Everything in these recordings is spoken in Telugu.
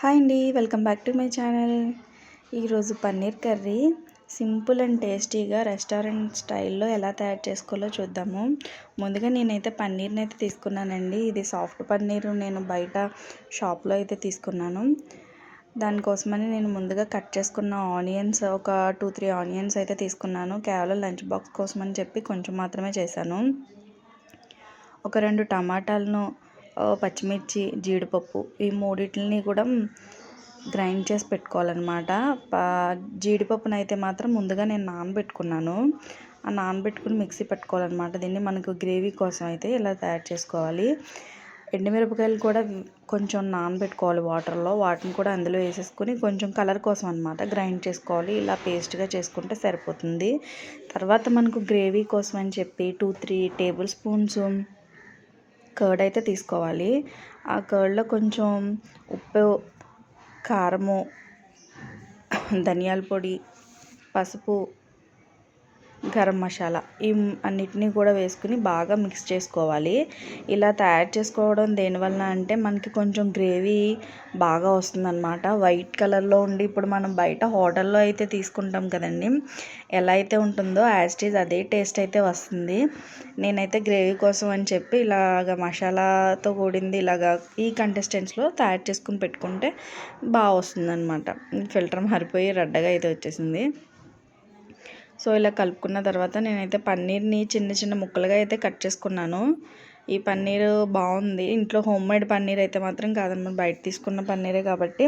హాయ్ అండి welcome back to my channel. ఈరోజు పన్నీర్ కర్రీ సింపుల్ అండ్ టేస్టీగా రెస్టారెంట్ స్టైల్లో ఎలా తయారు చేసుకోవాలో చూద్దాము. ముందుగా నేనైతే పన్నీర్ని అయితే తీసుకున్నానండి. ఇది సాఫ్ట్ పన్నీర్ నేను బయట షాప్లో అయితే తీసుకున్నాను. దానికోసమని నేను ముందుగా కట్ చేసుకున్న ఆనియన్స్ ఒక టూ త్రీ ఆనియన్స్ అయితే తీసుకున్నాను. కేవలం లంచ్ బాక్స్ కోసమని చెప్పి కొంచెం మాత్రమే చేశాను. ఒక రెండు టమాటాలను పచ్చిమిర్చి జీడిపప్పు ఈ మూడింటిని కూడా గ్రైండ్ చేసి పెట్టుకోవాలన్నమాట. జీడిపప్పును అయితే మాత్రం ముందుగా నేను నానబెట్టుకున్నాను. ఆ నానబెట్టుకుని మిక్సీ పెట్టుకోవాలన్నమాట. దీన్ని మనకు గ్రేవీ కోసం అయితే ఇలా తయారు చేసుకోవాలి. ఎండుమిరపకాయలు కూడా కొంచెం నానబెట్టుకోవాలి వాటర్లో. వాటిని కూడా అందులో వేసేసుకొని కొంచెం కలర్ కోసం అనమాట గ్రైండ్ చేసుకోవాలి. ఇలా పేస్ట్గా చేసుకుంటే సరిపోతుంది. తర్వాత మనకు గ్రేవీ కోసం అని చెప్పి two three tablespoons curd అయితే తీసుకోవాలి. ఆ కర్డ్లో కొంచెం ఉప్పు కారము ధనియాల పొడి పసుపు గరం మసాలా ఈ అన్నిటినీ కూడా వేసుకుని బాగా మిక్స్ చేసుకోవాలి. ఇలా తయారు చేసుకోవడం దేనివల్ల అంటే మనకి కొంచెం గ్రేవీ బాగా వస్తుందన్నమాట. వైట్ కలర్లో ఉండి ఇప్పుడు మనం బయట హోటల్లో అయితే తీసుకుంటాం కదండి. ఎలా అయితే ఉంటుందో యాజ్ టీజ్ అదే టేస్ట్ అయితే వస్తుంది. నేనైతే గ్రేవీ కోసం అని చెప్పి ఇలాగ మసాలాతో కూడింది ఇలాగ ఈ కంటెస్టెంట్స్లో తయారు చేసుకుని పెట్టుకుంటే బాగా వస్తుందన్నమాట. ఫిల్టర్ మారిపోయి రెడ్డగా అయితే వచ్చేసింది. సో ఇలా కలుపుకున్న తర్వాత నేనైతే పన్నీర్ని చిన్న చిన్న ముక్కలుగా అయితే కట్ చేసుకున్నాను. ఈ పన్నీర్ బాగుంది. ఇంట్లో హోమ్ మేడ్ పన్నీర్ అయితే మాత్రం కాదన్నమాట బయట తీసుకున్న పన్నీరే కాబట్టి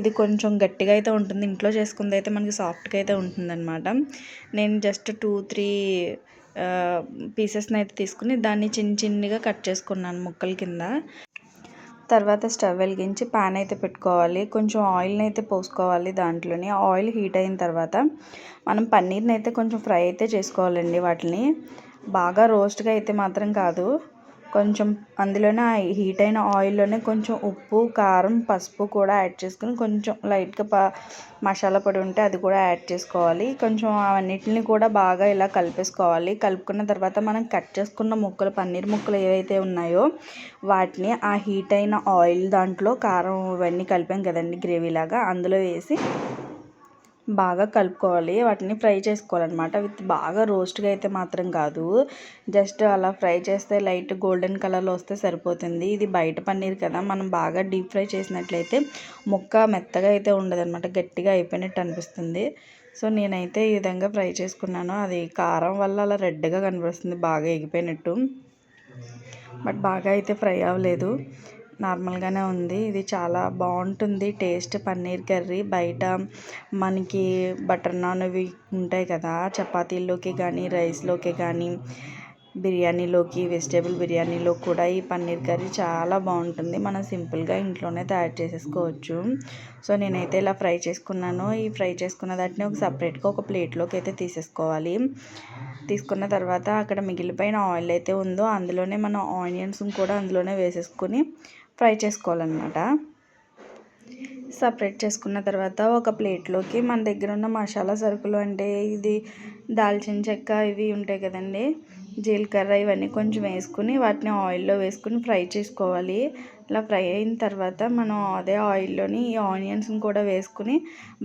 ఇది కొంచెం గట్టిగా అయితే ఉంటుంది. ఇంట్లో చేసుకుంది అయితే మనకి సాఫ్ట్గా అయితే ఉంటుందన్నమాట. నేను జస్ట్ టూ త్రీ పీసెస్ని అయితే తీసుకుని దాన్ని చిన్న చిన్నగా కట్ చేసుకున్నాను ముక్కల కింద. తర్వాత స్టవ్ వెలిగించి పాన్ అయితే పెట్టుకోవాలి. కొంచెం ఆయిల్ని అయితే పోసుకోవాలి దాంట్లోని. ఆయిల్ హీట్ అయిన తర్వాత మనం పన్నీర్ని అయితే కొంచెం ఫ్రై అయితే చేసుకోవాలండి వాటిని. బాగా రోస్ట్గా అయితే మాత్రం కాదు. కొంచెం అందులోనే హీట్ అయిన ఆయిల్లోనే కొంచెం ఉప్పు కారం పసుపు కూడా యాడ్ చేసుకుని కొంచెం లైట్గా ప మసాలా పొడి ఉంటే అది కూడా యాడ్ చేసుకోవాలి. కొంచెం అవన్నిటిని కూడా బాగా ఇలా కలిపేసుకోవాలి. కలుపుకున్న తర్వాత మనం కట్ చేసుకున్న ముక్కలు పన్నీర్ ముక్కలు ఏవైతే ఉన్నాయో వాటిని ఆ హీట్ అయిన ఆయిల్ దాంట్లో కారం ఇవన్నీ కలిపాం కదండి గ్రేవీలాగా అందులో వేసి బాగా కలుపుకోవాలి. వాటిని ఫ్రై చేసుకోవాలన్నమాట. విత్ బాగా రోస్ట్గా అయితే మాత్రం కాదు. జస్ట్ అలా ఫ్రై చేస్తే లైట్ గోల్డెన్ కలర్లో వస్తే సరిపోతుంది. ఇది బయట పన్నీర్ కదా. మనం బాగా డీప్ ఫ్రై చేసినట్లయితే ముక్క మెత్తగా అయితే ఉండదన్నమాట. గట్టిగా అయిపోయినట్టు అనిపిస్తుంది. సో నేనైతే ఈ విధంగా ఫ్రై చేసుకున్నాను. అది కారం వల్ల అలా రెడ్గా కనిపిస్తుంది. బాగా ఎగిపోయినట్టు. బట్ బాగా అయితే ఫ్రై అవ్వలేదు. నార్మల్గానే ఉంది. ఇది చాలా బాగుంటుంది. Taste paneer curry. బయట మనకి బటర్ నాన్ అవి ఉంటాయి కదా చపాతీల్లోకి కానీ రైస్లోకి కానీ బిర్యానీలోకి వెజిటేబుల్ బిర్యానీలో కూడా ఈ పన్నీర్ కర్రీ చాలా బాగుంటుంది. మనం సింపుల్గా ఇంట్లోనే తయారు చేసేసుకోవచ్చు. సో నేనైతే ఇలా ఫ్రై చేసుకున్నాను. ఈ ఫ్రై చేసుకున్న దాటిని ఒక సపరేట్గా ఒక ప్లేట్లోకి అయితే తీసేసుకోవాలి. తీసుకున్న తర్వాత అక్కడ మిగిలిపోయిన ఆయిల్ అయితే ఉందో అందులోనే మనం ఆనియన్స్ కూడా అందులోనే వేసేసుకొని ఫ్రై చేసుకోవాలన్నమాట. సపరేట్ చేసుకున్న తర్వాత ఒక ప్లేట్లోకి మన దగ్గర ఉన్న మసాలా సరుకులు అంటే ఇది దాల్చిన చెక్క ఇవి ఉంటాయి కదండి. జీలకర్ర ఇవన్నీ కొంచెం వేసుకుని వాటిని ఆయిల్లో వేసుకుని ఫ్రై చేసుకోవాలి. ఇలా ఫ్రై అయిన తర్వాత మనం అదే ఆయిల్లోని ఈ ఆనియన్స్ని కూడా వేసుకుని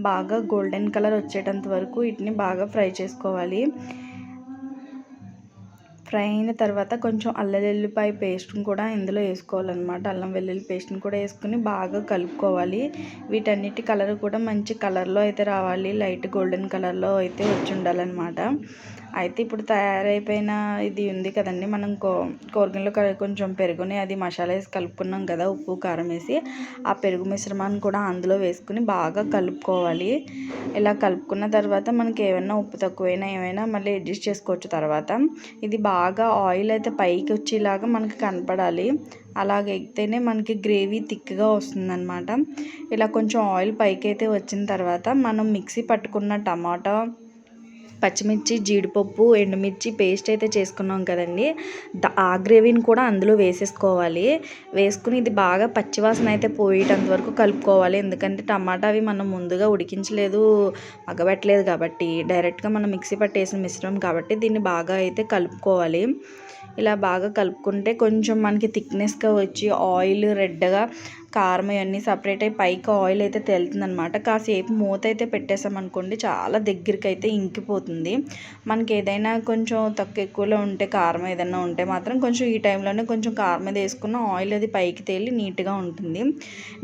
బాగా గోల్డెన్ కలర్ వచ్చేటంత వరకు వీటిని బాగా ఫ్రై చేసుకోవాలి. ఫ్రై అయిన తర్వాత కొంచెం అల్లం వెల్లిపాయ పేస్ట్ని కూడా ఇందులో వేసుకోవాలన్నమాట. అల్లం వెల్లుల్లి పేస్ట్ని కూడా వేసుకుని బాగా కలుపుకోవాలి. వీటన్నిటి కలర్ కూడా మంచి కలర్లో అయితే రావాలి. లైట్ గోల్డెన్ కలర్లో అయితే వచ్చి ఉండాలన్నమాట. అయితే ఇప్పుడు తయారైపోయిన ఇది ఉంది కదండి మనం కో కూరగాయలు కొంచెం పెరుగుని అది మసాలా వేసి కలుపుకున్నాం కదా ఉప్పు కారం వేసి ఆ పెరుగు మిశ్రమాన్ని కూడా అందులో వేసుకుని బాగా కలుపుకోవాలి. ఇలా కలుపుకున్న తర్వాత మనకి ఏమైనా ఉప్పు తక్కువైనా ఏమైనా మళ్ళీ అడ్జస్ట్ చేసుకోవచ్చు తర్వాత. ఇది బాగా ఆయిల్ అయితే పైకి వచ్చేలాగా మనకి కనపడాలి. అలాగ ఎగితేనే మనకి గ్రేవీ థిక్గా వస్తుందన్నమాట. ఇలా కొంచెం ఆయిల్ పైకి అయితే వచ్చిన తర్వాత మనం మిక్సీ పట్టుకున్న టమాటా పచ్చిమిర్చి జీడిపప్పు ఎండుమిర్చి పేస్ట్ అయితే చేసుకున్నాం కదండి. ఆ గ్రేవీని కూడా అందులో వేసేసుకోవాలి. వేసుకుని ఇది బాగా పచ్చివాసన అయితే పోయేటంత వరకు కలుపుకోవాలి. ఎందుకంటే టమాటా అవి మనం ముందుగా ఉడికించలేదు మగ్గబెట్టలేదు కాబట్టి డైరెక్ట్గా మనం మిక్సీ పట్టేసిన మిశ్రమం కాబట్టి దీన్ని బాగా అయితే కలుపుకోవాలి. ఇలా బాగా కలుపుకుంటే కొంచెం మనకి థిక్నెస్గా వచ్చి ఆయిల్ రెడ్గా కారం ఇవన్నీ సపరేట్ అయ్యి పైకి ఆయిల్ అయితే తేలుతుంది అనమాట కాసేపు మూత అయితే పెట్టేసామనుకోండి చాలా దగ్గరికి అయితే ఇంకిపోతుంది. మనకి ఏదైనా కొంచెం తక్కువ ఎక్కువలో ఉంటే కారం ఏదైనా ఉంటే మాత్రం కొంచెం ఈ టైంలోనే కొంచెం కారం అది వేసుకున్న ఆయిల్ అది పైకి తేలి నీట్గా ఉంటుంది.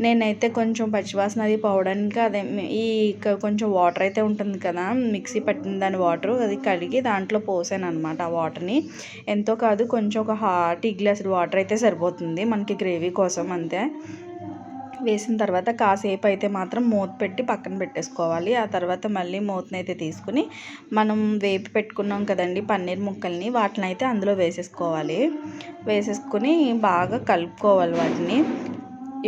నేనైతే కొంచెం పచ్చివాసన అది పోవడానికి అదే ఈ క- కొంచెం వాటర్ అయితే ఉంటుంది కదా మిక్సీ పట్టిన దాని వాటర్ అది కడిగి దాంట్లో పోసాను అనమాట ఆ వాటర్ని ఎంతో కాదు కొంచెం ఒక హాట్ ఈ గ్లాస్ వాటర్ అయితే సరిపోతుంది మనకి గ్రేవీ కోసం అంతే. వేసిన తర్వాత కాసేపు అయితే మాత్రం మూత పెట్టి పక్కన పెట్టేసుకోవాలి. ఆ తర్వాత మళ్ళీ మూతని అయితే తీసుకుని మనం వేపి పెట్టుకున్నాం కదండి పన్నీర్ ముక్కల్ని వాటిని అయితే అందులో వేసేసుకోవాలి. వేసేసుకుని బాగా కలుపుకోవాలి వాటిని.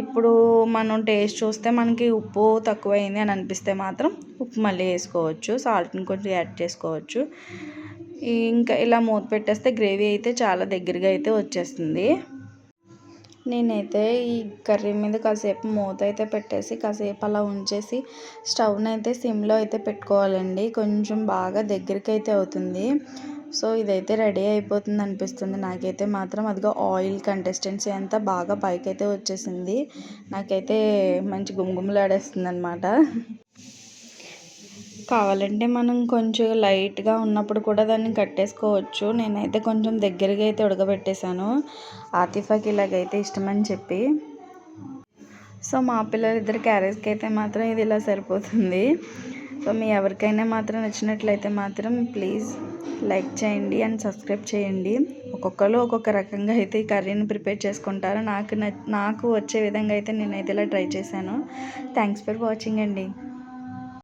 ఇప్పుడు మనం టేస్ట్ చూస్తే మనకి ఉప్పు తక్కువైంది అని అనిపిస్తే మాత్రం ఉప్పు మళ్ళీ వేసుకోవచ్చు. సాల్ట్ని కొంచెం యాడ్ చేసుకోవచ్చు. ఇంకా ఇలా మూత పెట్టేస్తే గ్రేవీ అయితే చాలా దగ్గరగా అయితే వచ్చేస్తుంది. నేనైతే ఈ కర్రీ మీద కాసేపు మూత అయితే పెట్టేసి కాసేపు అలా ఉంచేసి స్టవ్ని అయితే సిమ్లో అయితే పెట్టుకోవాలండి. కొంచెం బాగా దగ్గరికి అయితే అవుతుంది. సో ఇదైతే రెడీ అయిపోతుంది అనిపిస్తుంది. నాకైతే మాత్రం అదిగో ఆయిల్ కంటెస్టెన్సీ అంతా బాగా పైకి అయితే వచ్చేసింది. నాకైతే మంచి గుమ్గుమలాడేస్తుంది అనమాట కావాలంటే మనం కొంచెం లైట్గా ఉన్నప్పుడు కూడా దాన్ని కట్టేసుకోవచ్చు. నేనైతే కొంచెం దగ్గరగా అయితే ఉడకబెట్టేశాను. ఆతిఫాకి ఇలాగైతే ఇష్టమని చెప్పి. సో మా పిల్లలిద్దరు క్యారేజ్కి అయితే మాత్రం ఇది ఇలా సరిపోతుంది. సో మీ ఎవరికైనా మాత్రం నచ్చినట్లయితే మాత్రం ప్లీజ్ లైక్ చేయండి అండ్ సబ్స్క్రైబ్ చేయండి. ఒక్కొక్కరు ఒక్కొక్క రకంగా అయితే ఈ కర్రీని ప్రిపేర్ చేసుకుంటారు. నాకు నాకు వచ్చే విధంగా అయితే నేనైతే ఇలా ట్రై చేశాను. థ్యాంక్స్ ఫర్ వాచింగ్ అండి.